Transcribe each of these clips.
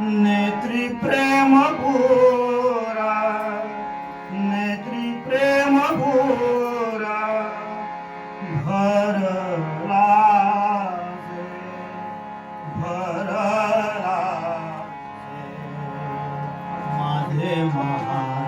नेत्री प्रेम भोरा नेत्री प्रेम भोरा भरला भरला माझे महा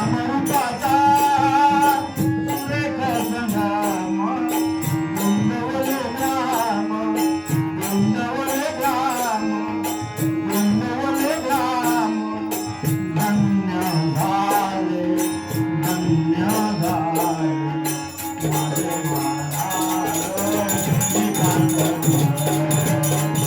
Thank you.